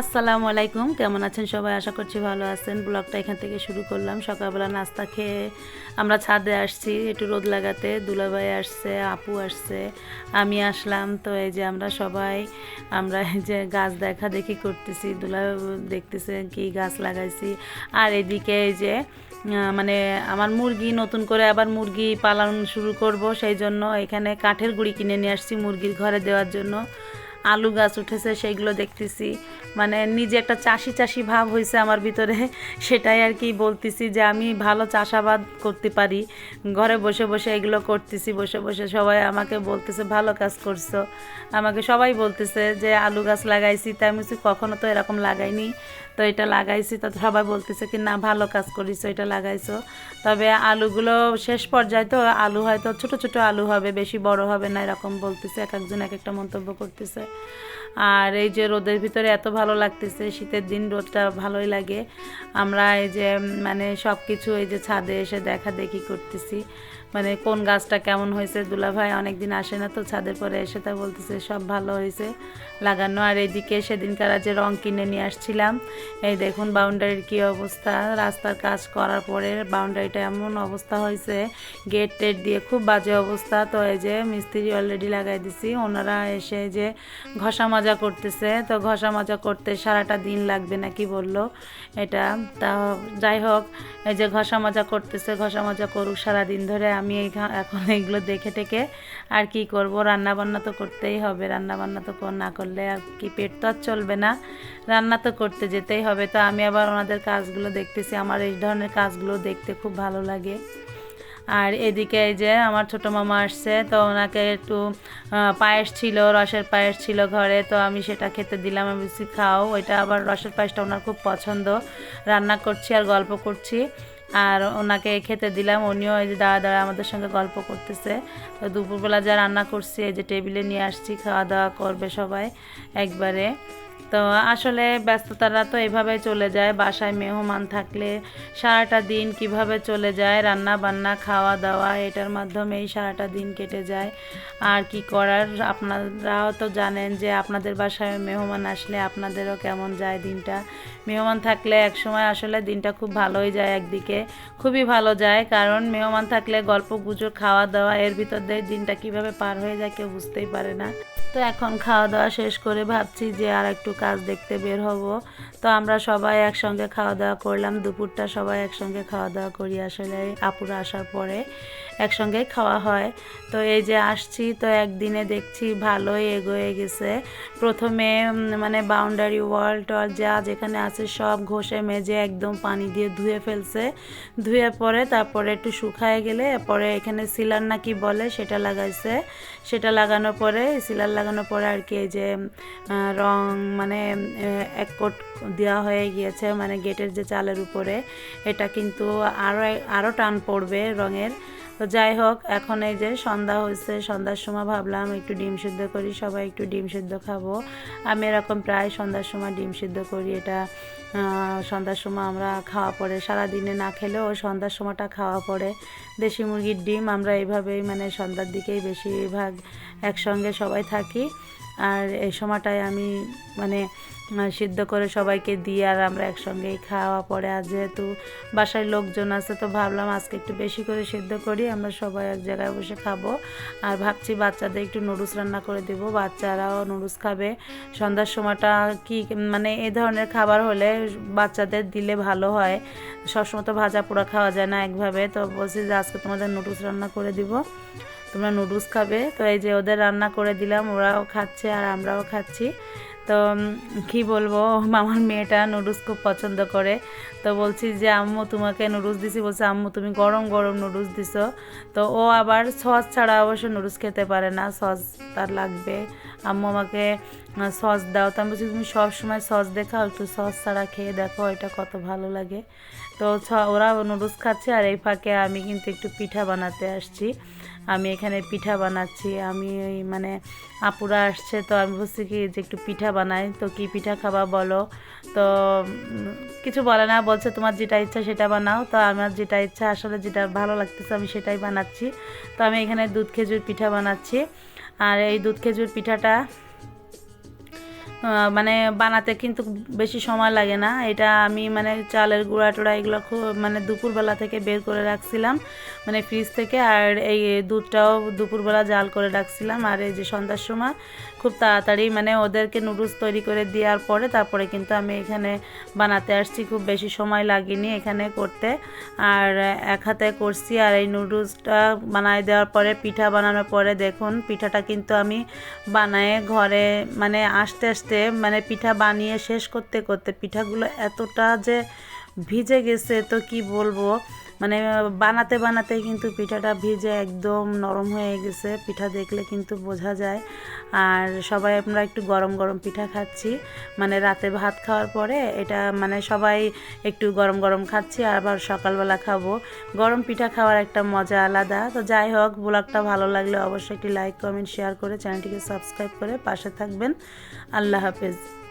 আসসালামু আলাইকুম। কেমন আছেন সবাই? আশা করছি ভালো আছেন। ব্লগটা এখান থেকে শুরু করলাম। সকালবেলা নাস্তা খেয়ে আমরা ছাদে আসছি। একটু রোদ লাগাতে দুলাভাই আসছে, আপু আসছে, আমি আসলাম। তো এই যে আমরা সবাই, আমরা এই যে গাছ দেখা দেখি করতেছি। দুলা দেখতেছে কি গাছ লাগাইছি। আর এদিকে এই যে মানে আমার মুরগি নতুন করে আবার মুরগি পালন শুরু করব। সেই জন্য এখানে কাঠের গুঁড়ি কিনে নিয়ে আসছি মুরগির ঘরে দেওয়ার জন্য। আলু গাছ উঠেছে, সেইগুলো দেখতেছি। মানে নিজে একটা চাষি চাষি ভাব হয়েছে আমার ভিতরে, সেটাই আর কি বলতেছি যে আমি ভালো চাষাবাদ করতে পারি। ঘরে বসে বসে এগুলো করতেছি, বসে বসে সবাই আমাকে বলতেছে, ভালো কাজ করছ। আমাকে সবাই বলতেছে যে, আলু গাছ লাগাইছি। তাই আমি কখনো তো এরকম লাগাইনি। তো এটা লাগাইছি, তো সবাই বলতেছে কি, না, ভালো কাজ করিছো, এটা লাগাইছো। তবে আলুগুলো শেষ পর্যায়ে তো আলু হয়তো ছোট ছোট আলু হবে, বেশি বড় হবে না, এরকম বলতেছে, এক একজন এক একটা মন্তব্য করতেছে। আর এই যে রোদের ভিতরে এত ভালো লাগতেছে, শীতের দিন রোদটা ভালোই লাগে। আমরা এই যে মানে সব কিছু এই যে ছাদে এসে দেখা দেখি করতেছি। মানে কোন গাছটা কেমন হয়েছে দুলাভাই অনেক দিন আসে না তো ছাদের পরে এসে তা বলতেছে সব ভালো হয়েছে। লাগানো। আর এইদিকে সেদিনকার যে রং কিনে নিয়ে আসছিলাম, এই দেখুন বাউন্ডারির কি অবস্থা। রাস্তার কাজ করার পরে বাউন্ডারিটা এমন অবস্থা হয়েছে, গেট টেট দিয়ে খুব বাজে অবস্থা। তো এই যে মিস্ত্রি অলরেডি লাগাই দিছি, ওনারা এসে যে ঘষা মাজা করতেছে। তো ঘষা মাজা করতে সারাটা দিন লাগবে নাকি বলল এটা? তা যাই হোক, এই যে ঘষা মাজা করতেছে, ঘষা মাজা করুক সারাদিন ধরে। আমি এখন এগুলো দেখে টেকে আর কি করব? রান্না বান্না তো করতেই হবে রান্না বান্না তো না করলে আর কি, পেট তো আর চলবে না। রান্না তো করতে যেতেই হবে। তো আমি আবার ওনাদের কাজগুলো দেখতেছি। আমার এই ধরনের কাজগুলো দেখতে খুব ভালো লাগে। আর এদিকে এই যে আমার ছোটো মামা আসছে, তো ওনাকে একটু পায়েস ছিল, রসের পায়েস ছিল ঘরে। তো আমি সেটা খেতে দিলাম। আমি খাও। ওইটা আবার রসের পায়েসটা ওনার খুব পছন্দ। রান্না করছি আর গল্প করছি। আর ওনাকে খেতে দিলাম। উনিও এই যে দাঁড়া দাঁড়া আমাদের সঙ্গে গল্প করতেছে। তো দুপুরবেলা যা রান্না করছি, এই যে টেবিলে নিয়ে আসছি, খাওয়া দাওয়া করবে সবাই একবারে। তো আসলে ব্যস্ততারা তো এভাবে চলে যায়। বাসায় মেহমান থাকলে সারাটা দিন কীভাবে চলে যায়, রান্না বান্না, খাওয়া দাওয়া, এটার মাধ্যমেই সারাটা দিন কেটে যায়। আর কি করার? আপনারাও তো জানেন যে আপনাদের বাসায় মেহমান আসলে আপনাদেরও কেমন যায় দিনটা। মেহমান থাকলে এক সময় আসলে দিনটা খুব ভালোই যায় একদিকে। খুবই ভালো যায়, কারণ মেহমান থাকলে গল্প, গুজব খাওয়া দাওয়া এর ভিতর দিয়ে দিনটা কীভাবে পার হয়ে যায় কেউ বুঝতেই পারে না। তো এখন খাওয়া দাওয়া শেষ করে ভাবছি যে আর একটু কাজ দেখতে বের হব। তো আমরা সবাই একসঙ্গে খাওয়া দাওয়া করলাম, দুপুরটা সবাই একসঙ্গে খাওয়া দাওয়া করি আসলে আপুরা আসার পরে একসঙ্গে খাওয়া হয়। তো এই যে আসছি, তো একদিনে দেখছি ভালোই এগোয়ে গেছে। প্রথমে মানে বাউন্ডারি ওয়াল টল যা যেখানে আছে সব ঘষে মেজে একদম পানি দিয়ে ধুয়ে ফেলছে। ধুয়ে পরে তারপরে একটু শুকায় গেলে, পরে এখানে সিলার নাকি বলে সেটা লাগাইছে। সেটা লাগানোর পরে সিলার লাগানোর পরে আর কি যে রং মানে এক কোট দেওয়া হয়ে গিয়েছে মানে গেটের যে চালের উপরে, এটা কিন্তু আরও আরও টান পড়বে রঙের। তো যাই হোক, এখন এই যে সন্ধ্যা হয়েছে, সন্ধ্যার সময় ভাবলাম একটু ডিম সিদ্ধ করি, সবাই একটু ডিম সিদ্ধ খাব। আমি এরকম প্রায় সন্ধ্যার সময় ডিম সিদ্ধ করি, এটা সন্ধ্যার সময় আমরা খাওয়া পড়ে সারাদিনে না খেলেও সন্ধ্যার সময়টা খাওয়া পড়ে দেশি মুরগির ডিম আমরা এইভাবেই মানে সন্ধ্যার দিকেই বেশিরভাগ একসঙ্গে সবাই থাকি। আর এই সময়টায় আমি মানে সিদ্ধ করে সবাইকে দিই আর আমরা একসঙ্গেই খাওয়া পরে আর যেহেতু বাসায় লোকজন আছে, তো ভাবলাম আজকে একটু বেশি করে সিদ্ধ করি। আমরা সবাই এক জায়গায় বসে খাব। আর ভাবছি বাচ্চাদের একটু নুডলস রান্না করে দেবো। বাচ্চারাও নুডলস খাবে। সন্ধ্যার সময়টা কি মানে এ ধরনের খাবার হলে বাচ্চাদের দিলে ভালো হয়। সবসময় তো ভাজা পোড়া খাওয়া যায় না একভাবে। তো বলছি যে আজকে তোমাদের নুডলস রান্না করে দিব। তোমরা নুডলস খাবে। তো এই যে ওদের রান্না করে দিলাম, ওরাও খাচ্ছে আর আমরাও খাচ্ছি। তো কি বলব, আমার মেয়েটা নুডলস খুব পছন্দ করে। তো বলছি যে, আম্মু, তোমাকে নুডলস দিছি। বলছে, আম্মু, তুমি গরম গরম নুডলস দিছো। তো ও আবার সস ছাড়া অবশ্য নুডলস খেতে পারে না সস তার লাগবে। আম্মু আমাকে সস দাও। তো আমি বলছি, তুমি সব সময় সস দেখাও, একটু সস ছাড়া খেয়ে দেখো, এটা কত ভালো লাগে। তো ওরা নুডলস খাচ্ছে আর এই ফাঁকে আমি কিন্তু একটু পিঠা বানাতে আসছি। আমি এখানে পিঠা বানাচ্ছি, আমি ওই মানে আপুরা আসছে তো আমি বলছি কি যে একটু পিঠা বানাই, তো কি পিঠা খাবা বলো? তো কিছু বলে না, বলছে তোমার যেটা ইচ্ছা সেটা বানাও, তো আমার যেটা ইচ্ছা আসলে যেটা ভালো লাগতেছে আমি সেটাই বানাচ্ছি। তো আমি এখানে দুধ খেজুর পিঠা বানাচ্ছি, আর এই দুধ খেজুর পিঠাটা মানে বানাতে কিন্তু বেশি সময় লাগে না। এটা আমি মানে চালের গুঁড়া টুড়া এগুলো খুব মানে দুপুরবেলা থেকে বের করে রাখছিলাম মানে ফ্রিজ থেকে। আর এই দুধটাও দুপুরবেলা জাল করে রাখছিলাম। আর এই যে সন্ধ্যার সময় খুব তাড়াতাড়ি মানে ওদেরকে নুডলস তৈরি করে দেওয়ার পরে তারপরে কিন্তু আমি এখানে বানাতে আসছি। খুব বেশি সময় লাগেনি এখানে করতে। আর এক হাতে করছি আর এই নুডলসটা বানায় দেওয়ার পরে, পিঠা বানানোর পরে দেখুন, পিঠাটা কিন্তু আমি বানায়ে ঘরে মানে আস্তে আস্তে মানে পিঠা বানিয়ে শেষ করতে করতে পিঠাগুলো এতটা যে ভিজে গেছে তো কি বলব? মানে বানাতে বানাতে কিন্তু পিঠাটা ভিজে একদম নরম হয়ে গেছে। পিঠা দেখলে কিন্তু বোঝা যায়। আর সবাই, আমরা একটু গরম গরম পিঠা খাচ্ছি। মানে রাতে ভাত খাওয়ার পরে এটা মানে সবাই একটু গরম গরম খাচ্ছি আবার সকালবেলা খাব। গরম পিঠা খাওয়ার একটা মজা আলাদা। তো যাই হোক, ব্লগটা ভালো লাগলে অবশ্যই একটি লাইক, কমেন্ট শেয়ার করে চ্যানেলটিকে সাবস্ক্রাইব করে পাশে থাকবেন। আল্লাহ হাফেজ।